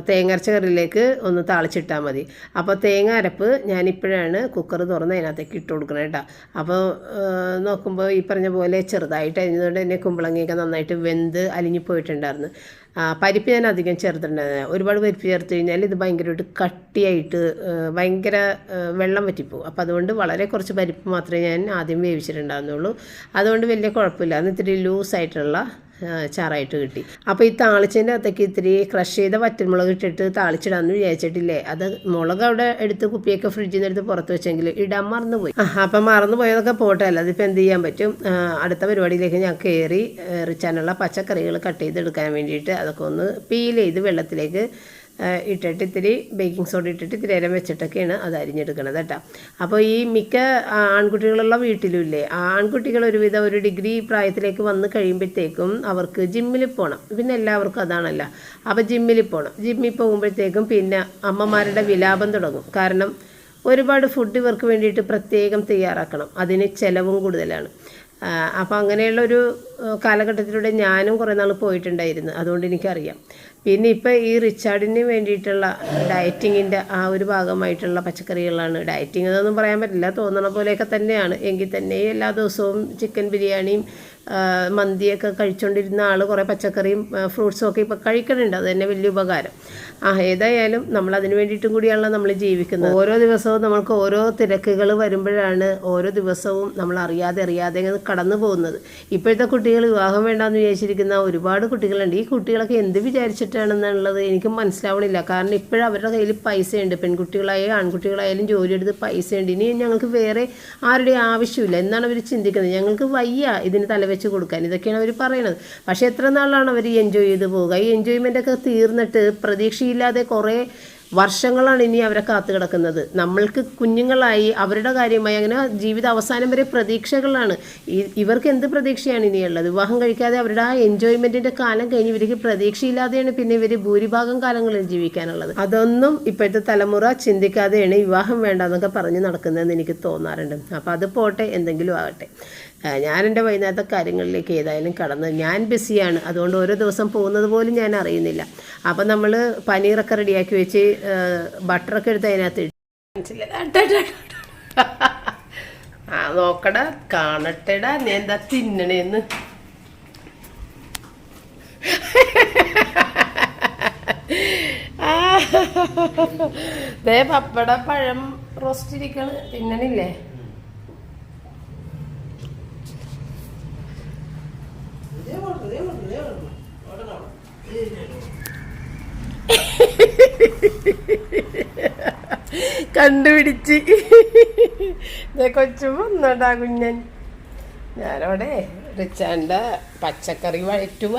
തേങ്ങരച്ച കറിയിലേക്ക് ഒന്ന് താളിച്ചിട്ടാൽ മതി. അപ്പോൾ തേങ്ങ അരപ്പ് ഞാനിപ്പോഴാണ് കുക്കർ തുറന്ന് അതിനകത്തേക്ക് ഇട്ട് കൊടുക്കണം കേട്ടോ അപ്പോൾ നോക്കുമ്പോൾ ഈ പറഞ്ഞ പോലെ ചെറുതായിട്ട് അരിഞ്ഞതുകൊണ്ട് തന്നെ കുമ്പളങ്ങയൊക്കെ നന്നായിട്ട് വെന്ത് അലിഞ്ഞു പോയിട്ടുണ്ടായിരുന്നു. പരിപ്പ് ഞാൻ അധികം ചേർത്തിട്ടുണ്ടായിരുന്നു ഒരുപാട് പരിപ്പ് ചേർത്ത് കഴിഞ്ഞാൽ ഇത് ഭയങ്കരമായിട്ട് കട്ടിയായിട്ട് ഭയങ്കര വെള്ളം പറ്റിപ്പോവും അപ്പോൾ അതുകൊണ്ട് വളരെ കുറച്ച് പരിപ്പ് മാത്രമേ ഞാൻ ആദ്യം വേവിച്ചിട്ടുണ്ടായിരുന്നുള്ളൂ. അതുകൊണ്ട് വലിയ കുഴപ്പമില്ല. ഇത്തിരി ലൂസായിട്ടുള്ള ചാറായിട്ട് കിട്ടി. അപ്പോൾ ഈ താളിച്ചതിന്റെ അകത്തേക്ക് ഇത്തിരി ക്രഷ് ചെയ്ത വറ്റൻമുളക് ഇട്ടിട്ട് താളിച്ചിടാന്ന് വിചാരിച്ചിട്ടില്ലേ? അത് മുളക് അവിടെ എടുത്ത് കുപ്പിയൊക്കെ ഫ്രിഡ്ജിൽ നിന്ന് എടുത്ത് പുറത്ത് വെച്ചെങ്കിൽ ഇടാൻ മറന്നു പോയി ആ അപ്പം മറന്നു പോയതൊക്കെ പോട്ടെ അല്ല അതിപ്പോൾ എന്ത് ചെയ്യാൻ പറ്റും? അടുത്ത പരിപാടിയിലേക്ക് ഞാൻ കയറി എറിച്ചാനുള്ള പച്ചക്കറികൾ കട്ട് ചെയ്തെടുക്കാൻ വേണ്ടിയിട്ട് അതൊക്കെ ഒന്ന് പീൽ ചെയ്ത് വെള്ളത്തിലേക്ക് ഇട്ടിട്ട് ഇത്തിരി ബേക്കിംഗ് സോഡ ഇട്ടിട്ട് ഇത്തിരി നേരം വെച്ചിട്ടൊക്കെയാണ് അത് അരിഞ്ഞെടുക്കണത് കേട്ടോ. അപ്പോൾ ഈ മിക്ക ആൺകുട്ടികളുള്ള വീട്ടിലും ഇല്ലേ ആൺകുട്ടികൾ ഒരുവിധം ഒരു ഡിഗ്രി പ്രായത്തിലേക്ക് വന്ന് കഴിയുമ്പോഴത്തേക്കും അവർക്ക് ജിമ്മിൽ പോകണം പിന്നെ എല്ലാവർക്കും അതാണല്ലോ. അപ്പോൾ ജിമ്മിൽ പോകണം ജിമ്മിൽ പോകുമ്പോഴത്തേക്കും പിന്നെ അമ്മമാരുടെ വിലാപം തുടങ്ങും. കാരണം ഒരുപാട് ഫുഡ് ഇവർക്ക് വേണ്ടിയിട്ട് പ്രത്യേകം തയ്യാറാക്കണം. അതിന് ചിലവും കൂടുതലാണ്. അപ്പോൾ അങ്ങനെയുള്ളൊരു ഒരു കാലഘട്ടത്തിലൂടെ ഞാനും കുറേ നാൾ പോയിട്ടുണ്ടായിരുന്നു. അതുകൊണ്ട് എനിക്കറിയാം. പിന്നെ ഇപ്പോൾ ഈ റിച്ചാർഡിന് വേണ്ടിയിട്ടുള്ള ഡയറ്റിങ്ങിന്റെ ആ ഒരു ഭാഗമായിട്ടുള്ള പച്ചക്കറികളാണ് ഡയറ്റിംഗ് എന്നൊന്നും പറയാൻ പറ്റില്ല. തോന്നണ പോലെയൊക്കെ തന്നെയാണ്. എങ്കിൽ തന്നെ എല്ലാ ദിവസവും ചിക്കൻ ബിരിയാണിയും മന്തിയൊക്കെ കഴിച്ചുകൊണ്ടിരുന്ന ആൾ കുറേ പച്ചക്കറിയും ഫ്രൂട്ട്സും ഒക്കെ ഇപ്പോൾ കഴിക്കുന്നുണ്ട് അത് തന്നെ വലിയ ഉപകാരം. ആ ഏതായാലും നമ്മൾ അതിന് വേണ്ടിയിട്ടും കൂടിയാണല്ലോ നമ്മൾ ജീവിക്കുന്നത്. ഓരോ ദിവസവും നമ്മൾക്ക് ഓരോ തിരക്കുകൾ വരുമ്പോഴാണ് ഓരോ ദിവസവും നമ്മൾ അറിയാതെ അറിയാതെ കടന്നു പോകുന്നത്. ഇപ്പോഴത്തെ കുട്ടികൾ വിവാഹം വേണ്ടാന്ന് വിചാരിച്ചിരിക്കുന്ന ഒരുപാട് കുട്ടികളുണ്ട്. ഈ കുട്ടികളൊക്കെ എന്ത് വിചാരിച്ചിട്ടാണെന്നുള്ളത് എനിക്ക് മനസ്സിലാവണില്ല. കാരണം ഇപ്പോഴും അവരുടെ കയ്യിൽ പൈസയുണ്ട്. പെൺകുട്ടികളായാലും ആൺകുട്ടികളായാലും ജോലിയെടുത്ത് പൈസയുണ്ട്. ഇനി ഞങ്ങൾക്ക് വേറെ ആരുടെ ആവശ്യമില്ല. എന്നാണ് അവർ ചിന്തിക്കുന്നത്. ഞങ്ങൾക്ക് വയ്യ ഇതിന് തലവെച്ച് കൊടുക്കാൻ. ഇതൊക്കെയാണ് അവർ പറയുന്നത് പക്ഷേ എത്ര നാളാണ് അവർ എൻജോയ് ചെയ്ത് പോവുക? ഈ എൻജോയ്മെന്റൊക്കെ തീർന്നിട്ട് പ്രതീക്ഷയില്ലാതെ കുറേ വർഷങ്ങളാണ് ഇനി അവരെ കാത്തു കിടക്കുന്നത്. നമ്മൾക്ക് കുഞ്ഞുങ്ങളായി അവരുടെ കാര്യമായി അങ്ങനെ ജീവിത അവസാനം വരെ പ്രതീക്ഷകളാണ്. ഇവർക്ക് എന്ത് പ്രതീക്ഷയാണ് ഇനിയുള്ളത് വിവാഹം കഴിക്കാതെ അവരുടെ ആ എൻജോയ്മെന്റിന്റെ കാലം കഴിഞ്ഞ് ഇവർക്ക് പ്രതീക്ഷയില്ലാതെയാണ് പിന്നെ ഇവർ ഭൂരിഭാഗം കാലങ്ങളിൽ ജീവിക്കാനുള്ളത്. അതൊന്നും ഇപ്പോഴത്തെ തലമുറ ചിന്തിക്കാതെയാണ് വിവാഹം വേണ്ടെന്നൊക്കെ പറഞ്ഞ് നടക്കുന്നതെന്ന് എനിക്ക് തോന്നാറുണ്ട്. അപ്പോൾ അത് പോട്ടെ എന്തെങ്കിലും ആകട്ടെ. ഞാൻ എന്റെ വൈകുന്നേരത്തെ കാര്യങ്ങളിലേക്ക് ഏതായാലും കടന്ന് ഞാൻ ബിസിയാണ് അതുകൊണ്ട് ഓരോ ദിവസം പോകുന്നത് പോലും ഞാൻ അറിയുന്നില്ല അപ്പം നമ്മൾ പനീറൊക്കെ റെഡിയാക്കി വെച്ച് ബട്ടറൊക്കെ എടുത്ത് അതിനകത്ത്. ആ നോക്കടാ കാണട്ടെടാ നീ എന്താ തിന്നണേന്ന്. ദേ പപ്പട പഴം റോസ്റ്റ് ഇരിക്കണ് തിന്നണില്ലേ കണ്ടുപിടിച്ച്. കൊച്ചു വന്നടാ കുഞ്ഞൻ. ഞാനവിടെ റിച്ചാന്റെ പച്ചക്കറി വഴറ്റുക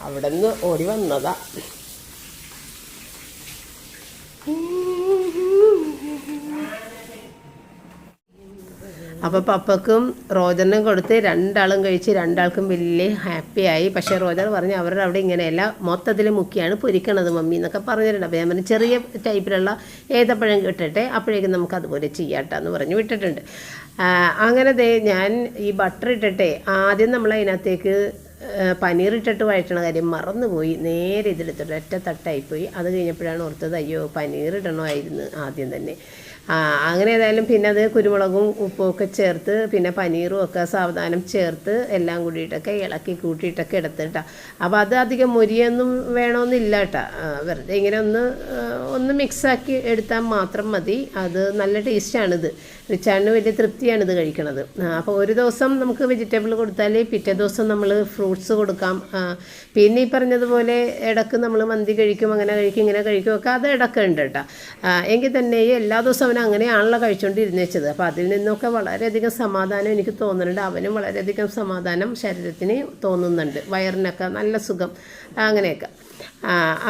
അവിടെ നിന്ന് ഓടി വന്നതാ. അപ്പോൾ പപ്പക്കും റോജറിനും കൊടുത്ത് രണ്ടാളും കഴിച്ച് രണ്ടാൾക്കും വലിയ ഹാപ്പിയായി പക്ഷേ റോജർ പറഞ്ഞു അവരുടെ അവിടെ ഇങ്ങനെയല്ല മൊത്തത്തിൽ മുക്കിയാണ് പൊരിക്കണത് മമ്മി എന്നൊക്കെ പറഞ്ഞിട്ടുണ്ട്. അപ്പോൾ ഞാൻ പറഞ്ഞു ചെറിയ ടൈപ്പിലുള്ള ഏത്തപ്പഴം കിട്ടട്ടെ അപ്പോഴേക്കും നമുക്ക് അതുപോലെ ചെയ്യാട്ടോ എന്ന് പറഞ്ഞു വിട്ടിട്ടുണ്ട്. അങ്ങനെ ഞാൻ ഈ ബട്ടർ ഇട്ടിട്ടെ ആദ്യം നമ്മൾ അതിനകത്തേക്ക് ഇട്ടിട്ട് വഴറ്റണ കാര്യം മറന്നുപോയി. നേരെ ഇതിലെടുത്തിട്ട് ഒറ്റ തട്ടായിപ്പോയി. അത് കഴിഞ്ഞപ്പോഴാണ് ഓർത്തത് അയ്യോ പനീറിടണമായിരുന്നു ആദ്യം തന്നെ. അങ്ങനെ ഏതായാലും പിന്നെ അത് കുരുമുളകും ഉപ്പും ഒക്കെ ചേർത്ത് പിന്നെ പനീറും ഒക്കെ സാവധാനം ചേർത്ത് എല്ലാം കൂടിയിട്ടൊക്കെ ഇളക്കി കൂട്ടിയിട്ടൊക്കെ എടുത്തിട്ടാ. അപ്പോൾ അത് അധികം മുരിയൊന്നും വേണമെന്നില്ല കേട്ടോ വെറുതെ ഇങ്ങനെ ഒന്ന് ഒന്ന് മിക്സാക്കി എടുത്താൽ മാത്രം മതി. അത് നല്ല ടേസ്റ്റാണിത്. റിച്ചാണിന് വലിയ തൃപ്തിയാണിത് കഴിക്കണത്. അപ്പോൾ ഒരു ദിവസം നമുക്ക് വെജിറ്റബിൾ കൊടുത്താൽ പിറ്റേ ദിവസം നമ്മൾ ഫ്രൂട്ട്സ് കൊടുക്കാം. പിന്നെ ഈ പറഞ്ഞതുപോലെ ഇടയ്ക്ക് നമ്മൾ മന്തി കഴിക്കും അങ്ങനെ കഴിക്കും ഇങ്ങനെ കഴിക്കും ഒക്കെ അത് ഇടയ്ക്ക് ഉണ്ട് കേട്ടോ എങ്കിൽ തന്നെ എല്ലാ ദിവസവും അവൻ അങ്ങനെയാണല്ലോ കഴിച്ചുകൊണ്ടിരുന്ന് വെച്ചത് അപ്പോൾ അതിൽ നിന്നൊക്കെ വളരെയധികം സമാധാനം എനിക്ക് തോന്നുന്നുണ്ട്. അവനും വളരെയധികം സമാധാനം ശരീരത്തിന് തോന്നുന്നുണ്ട്. വയറിനൊക്കെ നല്ല സുഖം അങ്ങനെയൊക്കെ.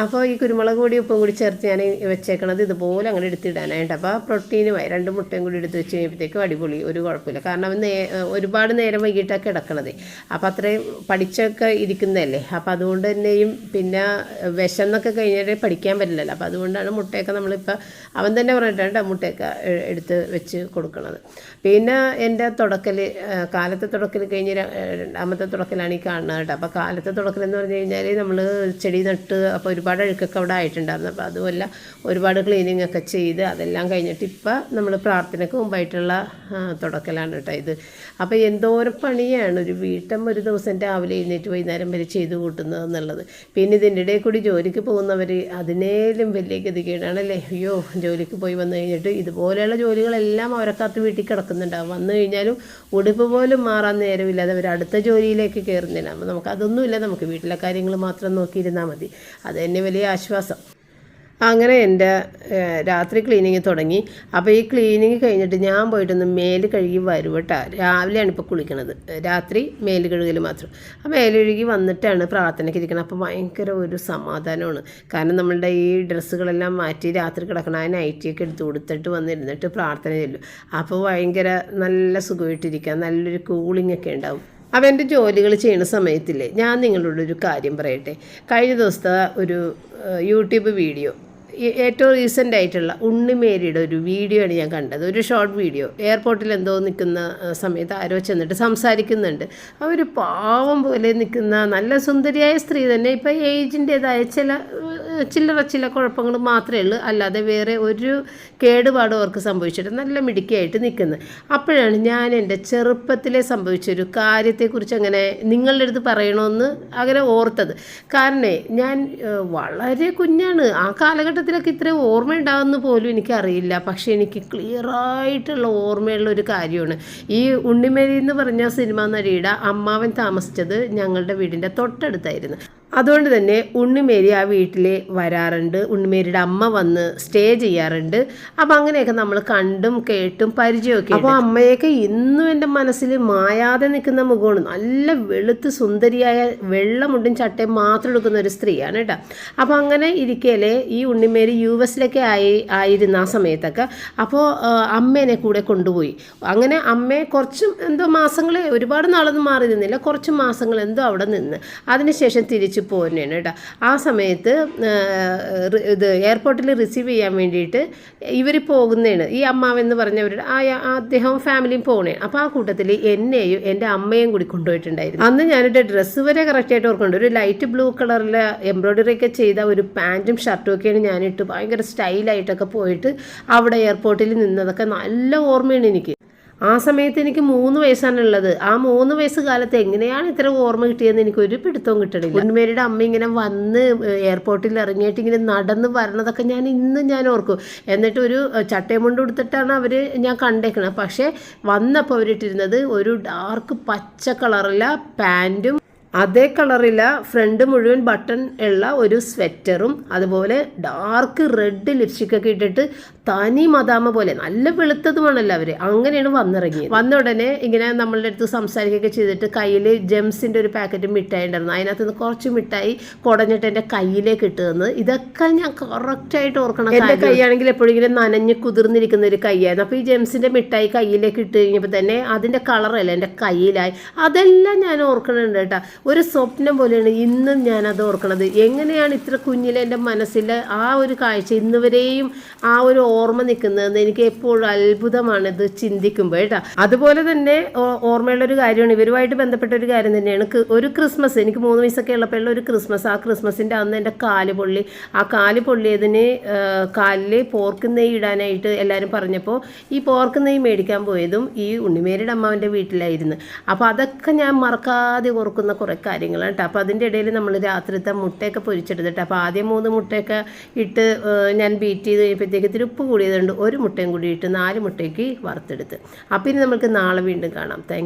അപ്പോൾ ഈ കുരുമുളക് പൊടി ഉപ്പും കൂടി ചേർത്ത് ഞാൻ വെച്ചേക്കണത് ഇതുപോലെ അങ്ങനെ എടുത്തിടാനായിട്ട്. അപ്പോൾ പ്രോട്ടീനുമായി രണ്ട് മുട്ടയും കൂടി എടുത്ത് വെച്ച് കഴിയുമ്പോഴത്തേക്കും അടിപൊളി ഒരു കുഴപ്പമില്ല. കാരണം നേ ഒരുപാട് നേരം വൈകിട്ടൊക്കെ കിടക്കണത്. അപ്പോൾ അത്രയും പഠിച്ചൊക്കെ ഇരിക്കുന്നതല്ലേ? അപ്പോൾ അതുകൊണ്ട് തന്നെയും പിന്നെ വിശന്നൊക്കെ കഴിഞ്ഞിട്ട് പഠിക്കാൻ പറ്റില്ലല്ലോ. അപ്പോൾ അതുകൊണ്ടാണ് മുട്ടയൊക്കെ നമ്മളിപ്പോൾ അവൻ തന്നെ പറഞ്ഞിട്ടാണ് മുട്ടയൊക്കെ എടുത്ത് വെച്ച് കൊടുക്കണത്. പിന്നെ എന്റെ തുടക്കൽ കാലത്തെ തുടക്കൽ കഴിഞ്ഞ് രണ്ടാമത്തെ തുടക്കലാണ് ഈ കാണുന്നത് കേട്ടോ. അപ്പോൾ കാലത്തെ തുടക്കൽ എന്ന് പറഞ്ഞു കഴിഞ്ഞാൽ നമ്മൾ ചെടി നട്ട് അപ്പോൾ ഒരുപാട് അഴുക്കൊക്കെ അവിടെ ആയിട്ടുണ്ടായിരുന്നു. അപ്പോൾ അതുമല്ല ഒരുപാട് ക്ലീനിങ് ഒക്കെ ചെയ്ത് അതെല്ലാം കഴിഞ്ഞിട്ട് ഇപ്പം നമ്മൾ പ്രാർത്ഥനയ്ക്ക് മുമ്പായിട്ടുള്ള തുടക്കലാണ് കേട്ടോ ഇത്. അപ്പോൾ എന്തോരം പണിയാണ് ഒരു വീട്ടം ഒരു ദിവസം രാവിലെ എഴുന്നേറ്റ് വൈകുന്നേരം വരെ ചെയ്ത് കൂട്ടുന്നത് എന്നുള്ളത്. പിന്നെ ഇതിന്റെ ഇടയിൽ കൂടി ജോലിക്ക് പോകുന്നവർ അതിനേലും വലിയ ഗതികേടാണല്ലേ? അയ്യോ ജോലിക്ക് പോയി വന്നു കഴിഞ്ഞിട്ട് ഇതുപോലെയുള്ള ജോലികളെല്ലാം അവരക്കകത്ത് വീട്ടിൽ കിടക്കുന്നുണ്ടാവും. വന്നു കഴിഞ്ഞാലും ഉടുപ്പ് പോലും മാറാൻ നേരമില്ലാതെ അവർ അടുത്ത ജോലിയിലേക്ക് കയറുന്നില്ല. അപ്പോൾ നമുക്ക് അതൊന്നുമില്ല. നമുക്ക് വീട്ടിലെ കാര്യങ്ങൾ മാത്രം നോക്കിയിരുന്നാൽ മതി. അത് തന്നെ വലിയ ആശ്വാസം. അങ്ങനെ എന്റെ രാത്രി ക്ലീനിങ് തുടങ്ങി. അപ്പോൾ ഈ ക്ലീനിങ് കഴിഞ്ഞിട്ട് ഞാൻ പോയിട്ടൊന്ന് മേൽ കഴുകി വരും കേട്ടോ രാവിലെയാണ് ഇപ്പോൾ കുളിക്കണത്. രാത്രി മേൽ കഴുകൽ മാത്രം. ആ മേൽ കഴുകി വന്നിട്ടാണ് പ്രാർത്ഥനയ്ക്ക് ഇരിക്കുന്നത് അപ്പോൾ ഭയങ്കര ഒരു സമാധാനമാണ്. കാരണം നമ്മളുടെ ഈ ഡ്രസ്സുകളെല്ലാം മാറ്റി രാത്രി കിടക്കണം ആ നൈറ്റിയൊക്കെ എടുത്ത് കൊടുത്തിട്ട് വന്നിരുന്നിട്ട് പ്രാർത്ഥന ചെല്ലും. അപ്പോൾ ഭയങ്കര നല്ല സുഖമായിട്ടിരിക്കുക. നല്ലൊരു കൂളിംഗ് ഒക്കെ ഉണ്ടാവും. എന്റെ ജോലികൾ ചെയ്യുന്ന സമയത്തില്ലേ ഞാൻ നിങ്ങളോടൊരു കാര്യം പറയട്ടെ. കഴിഞ്ഞ ദിവസത്തെ ഒരു യൂട്യൂബ് വീഡിയോ ഏറ്റവും റീസെന്റ് ആയിട്ടുള്ള ഉണ്ണിമേരിയുടെ ഒരു വീഡിയോ ആണ് ഞാൻ കണ്ടത്. ഒരു ഷോർട്ട് വീഡിയോ. എയർപോർട്ടിൽ എന്തോ നിൽക്കുന്ന സമയത്ത് ആരോ ചെന്നിട്ട് സംസാരിക്കുന്നുണ്ട്. അവർ പാവം പോലെ നിൽക്കുന്ന നല്ല സുന്ദരിയായ സ്ത്രീ തന്നെ. ഇപ്പം ഏജിന്റേതായ ചില ചില്ലറ ചില കുഴപ്പങ്ങൾ മാത്രമേ ഉള്ളൂ. അല്ലാതെ വേറെ ഒരു കേടുപാടും അവർക്ക് സംഭവിച്ചിട്ട് നല്ല മിടുക്കിയായിട്ട് നിൽക്കുന്നത് അപ്പോഴാണ് ഞാൻ എന്റെ ചെറുപ്പത്തിലെ സംഭവിച്ചൊരു കാര്യത്തെക്കുറിച്ച് അങ്ങനെ നിങ്ങളുടെ അടുത്ത് പറയണമെന്ന് അങ്ങനെ ഓർത്തത്. കാരണം ഞാൻ വളരെ കുഞ്ഞാണ്. ആ കാലഘട്ടത്തിലൊക്കെ ഇത്ര ഓർമ്മ ഉണ്ടാകുമെന്ന് പോലും എനിക്കറിയില്ല. പക്ഷേ എനിക്ക് ക്ലിയറായിട്ടുള്ള ഓർമ്മയുള്ള ഒരു കാര്യമാണ്. ഈ ഉണ്ണിമേരി എന്ന് പറഞ്ഞ സിനിമ നടിയുടെ അമ്മാവൻ താമസിച്ചത് ഞങ്ങളുടെ വീടിന്റെ തൊട്ടടുത്തായിരുന്നു. അതുകൊണ്ട് തന്നെ ഉണ്ണിമേരി ആ വീട്ടിൽ വരാറുണ്ട്. ഉണ്ണിമേരിയുടെ അമ്മ വന്ന് സ്റ്റേ ചെയ്യാറുണ്ട്. അപ്പം അങ്ങനെയൊക്കെ നമ്മൾ കണ്ടും കേട്ടും പരിചയമൊക്കെ അപ്പോൾ അമ്മയൊക്കെ ഇന്നും എന്റെ മനസ്സിൽ മായാതെ നിൽക്കുന്ന മുഖമാണ്. നല്ല വെളുത്ത് സുന്ദരിയായ വെള്ളമുണ്ടും ചട്ടയും മാത്രം എടുക്കുന്ന ഒരു സ്ത്രീയാണ് കേട്ടോ. അപ്പോൾ അങ്ങനെ ഇരിക്കലേ ഈ ഉണ്ണിമേരി യു എസിലൊക്കെ ആയി ആയിരുന്ന ആ സമയത്തൊക്കെ അപ്പോൾ അമ്മേനെ കൂടെ കൊണ്ടുപോയി. അങ്ങനെ അമ്മയെ കുറച്ചും എന്തോ മാസങ്ങളെ ഒരുപാട് നാളൊന്നും മാറി നിന്നില്ല. കുറച്ച് മാസങ്ങൾ എന്തോ അവിടെ നിന്ന്. അതിനുശേഷം തിരിച്ചു പോരുന്നതാണ് കേട്ടോ. ആ സമയത്ത് ഇത് എയർപോർട്ടിൽ റിസീവ് ചെയ്യാൻ വേണ്ടിയിട്ട് ഇവർ പോകുന്നതാണ്. ഈ അമ്മാവെന്ന് പറഞ്ഞവരുടെ ആ അദ്ദേഹവും ഫാമിലിയും പോകണേ അപ്പോൾ ആ കൂട്ടത്തിൽ എന്നെയും എന്റെ അമ്മയും കൂടി കൊണ്ടുപോയിട്ടുണ്ടായിരുന്നു. അന്ന് ഞാനൊരു ഡ്രസ്സ് വരെ കറക്റ്റായിട്ട് ഓർക്കുന്നുണ്ട്. ഒരു ലൈറ്റ് ബ്ലൂ കളറിൽ എംബ്രോയ്ഡറി ഒക്കെ ചെയ്ത ഒരു പാന്റും ഷർട്ടും ഒക്കെയാണ് ഞാനിട്ട് ഭയങ്കര സ്റ്റൈലായിട്ടൊക്കെ പോയിട്ട് അവിടെ എയർപോർട്ടിൽ നിന്നതൊക്കെ നല്ല ഓർമ്മയാണ് എനിക്ക്. ആ സമയത്ത് എനിക്ക് മൂന്ന് വയസ്സാണ് ഉള്ളത്. ആ മൂന്ന് വയസ്സ് കാലത്ത് എങ്ങനെയാണ് ഇത്ര ഓർമ്മ കിട്ടിയതെന്ന് എനിക്ക് ഒരു പിടുത്തവും കിട്ടണില്ല. ഉണ്ണിമേരിയുടെ അമ്മ ഇങ്ങനെ വന്ന് എയർപോർട്ടിൽ ഇറങ്ങിയിട്ട് ഇങ്ങനെ നടന്ന് വരണതൊക്കെ ഞാൻ ഇന്നും ഞാൻ ഓർക്കും. എന്നിട്ട് ഒരു കൊണ്ട് കൊടുത്തിട്ടാണ് അവർ ഞാൻ കണ്ടേക്കണത്. പക്ഷേ വന്നപ്പോൾ അവരിട്ടിരുന്നത് ഒരു ഡാർക്ക് പച്ച കളറില പാന്റും അതേ കളറില ഫ്രണ്ട് മുഴുവൻ ബട്ടൺ ഉള്ള ഒരു സ്വെറ്ററും അതുപോലെ ഡാർക്ക് റെഡ് ലിപ്സ്റ്റിക്കൊക്കെ ഇട്ടിട്ട് തനി മദാമ പോലെ നല്ല വെളുത്തതുമാണല്ലോ അവർ അങ്ങനെയാണ് വന്നിറങ്ങിയത്. വന്ന ഉടനെ ഇങ്ങനെ നമ്മളുടെ അടുത്ത് സംസാരിക്കുകയൊക്കെ ചെയ്തിട്ട് കയ്യിൽ ജെംസിന്റെ ഒരു പാക്കറ്റ് മിഠായി ഉണ്ടായിരുന്നു. അതിനകത്ത് നിന്ന് കുറച്ച് മിഠായി കുടഞ്ഞിട്ട് എന്റെ കയ്യിലേക്ക് ഇട്ടുതന്ന് ഇതൊക്കെ ഞാൻ കറക്റ്റായിട്ട് ഓർക്കണം എന്റെ കൈയാണെങ്കിൽ എപ്പോഴും ഇങ്ങനെ നനഞ്ഞ് കുതിർന്നിരിക്കുന്ന ഒരു കൈയായിരുന്നു. അപ്പോൾ ഈ ജെംസിന്റെ മിഠായി കയ്യിലേക്ക് ഇട്ട് കഴിഞ്ഞപ്പോൾ തന്നെ അതിന്റെ കളറല്ല എന്റെ കയ്യിലായി. അതെല്ലാം ഞാൻ ഓർക്കണുണ്ട് കേട്ടോ. ഒരു സ്വപ്നം പോലെയാണ് ഇന്നും ഞാനത് ഓർക്കണത്. എങ്ങനെയാണ് ഇത്ര കുഞ്ഞിലെ എന്റെ മനസ്സിൽ ആ ഒരു കാഴ്ച ഇന്നുവരെയും ആ ഒരു ഓർമ്മ നിൽക്കുന്നതെന്ന് എനിക്ക് എപ്പോഴും അത്ഭുതമാണ് ഇത് ചിന്തിക്കുമ്പോൾ കേട്ടോ. അതുപോലെ തന്നെ ഓർമ്മയുള്ള ഒരു കാര്യമാണ്. ഇവരുമായിട്ട് ബന്ധപ്പെട്ട ഒരു കാര്യം തന്നെയാണ്. ഒരു ക്രിസ്മസ് എനിക്ക് മൂന്ന് വയസ്സൊക്കെ ഉള്ളപ്പോഴുള്ള ഒരു ക്രിസ്മസ്. ആ ക്രിസ്മസിന്റെ അന്ന് എന്റെ കാൽ പൊള്ളി. ആ കാൽ പൊള്ളിയതിന് കാലിൽ പോർക്ക് നെയ്യ് ഇടാനായിട്ട് എല്ലാവരും പറഞ്ഞപ്പോൾ ഈ പോർക്ക് നെയ്യ് മേടിക്കാൻ പോയതും ഈ ഉണ്ണിമേരിയുടെ അമ്മാവന്റെ വീട്ടിലായിരുന്നു. അപ്പോൾ അതൊക്കെ ഞാൻ മറക്കാതെ ഓർക്കുന്ന കുറേ കാര്യങ്ങളാണ് കേട്ടോ. അപ്പോൾ അതിന്റെ ഇടയിൽ നമ്മൾ രാത്രിത്തെ മുട്ടയൊക്കെ പൊരിച്ചെടുത്തിട്ട് അപ്പോൾ ആദ്യം മൂന്ന് മുട്ടയൊക്കെ ഇട്ട് ഞാൻ ബീറ്റ് ചെയ്ത് കഴിയുമ്പോഴത്തേക്ക് ഇത്തിരി ഉപ്പ് കൂടിയതുകൊണ്ട് ഒരു മുട്ടയും കൂടി ഇട്ട് നാല് മുട്ടയ്ക്ക് വറുത്തെടുത്ത്. അപ്പോൾ ഇനി നമുക്ക് നാളെ വീണ്ടും കാണാം. താങ്ക്